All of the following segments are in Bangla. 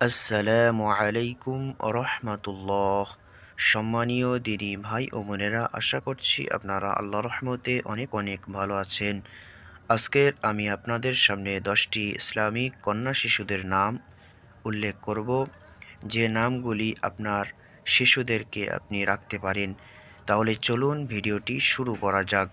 আসসালামু আলাইকুম রহমতুল্লাহ। সম্মানীয় দিদি ভাই ও বোনেরা, আশা করছি আপনারা আল্লাহ রহমতে অনেক অনেক ভালো আছেন। আজকের আমি আপনাদের সামনে দশটি ইসলামিক কন্যা শিশুদের নাম উল্লেখ করব। যে নামগুলি আপনার শিশুদেরকে আপনি রাখতে পারেন। তাহলে চলুন ভিডিওটি শুরু করা যাক।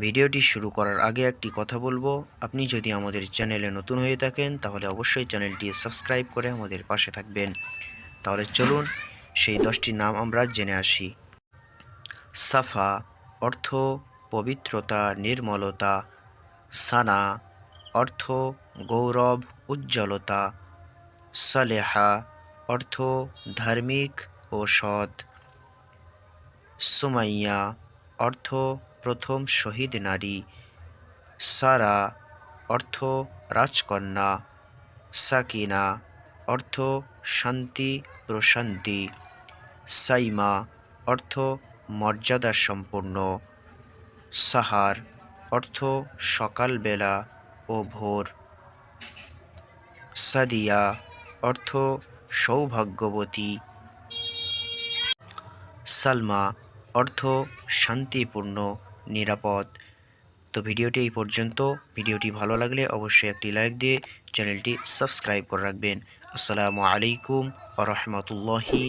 ভিডিওটি শুরু করার আগে একটি কথা বলব। আপনি যদি আমাদের চ্যানেলে নতুন হয়ে থাকেন, তাহলে অবশ্যই চ্যানেলটি সাবস্ক্রাইব করে আমাদের পাশে থাকবেন। তাহলে চলুন, সেই দশটি নাম আমরা জেনে আসি। সাফা অর্থ পবিত্রতা, নির্মলতা। সানা অর্থ গৌরব, উজ্জ্বলতা। সালেহা অর্থ ধার্মিক ও সৎ। সুমাইয়া অর্থ প্রথম শহীদ নারী। সারা অর্থ রাজকন্যা। সাকিনা অর্থ শান্তি প্রশান্তি। সাইমা অর্থ মর্যাদা সম্পূর্ণ। সাহার অর্থ সকালবেলা ও ভোর। সাদিয়া অর্থ সৌভাগ্যবতী। সালমা অর্থ শান্তিপূর্ণ। নিরাপদ। তো ভিডিওটি এই পর্যন্ত। ভিডিওটি ভালো লাগলে অবশ্যই একটি লাইক দিয়ে চ্যানেলটি সাবস্ক্রাইব করে রাখবেন। আসসালামু আলাইকুম আ রহমতুল্লাহি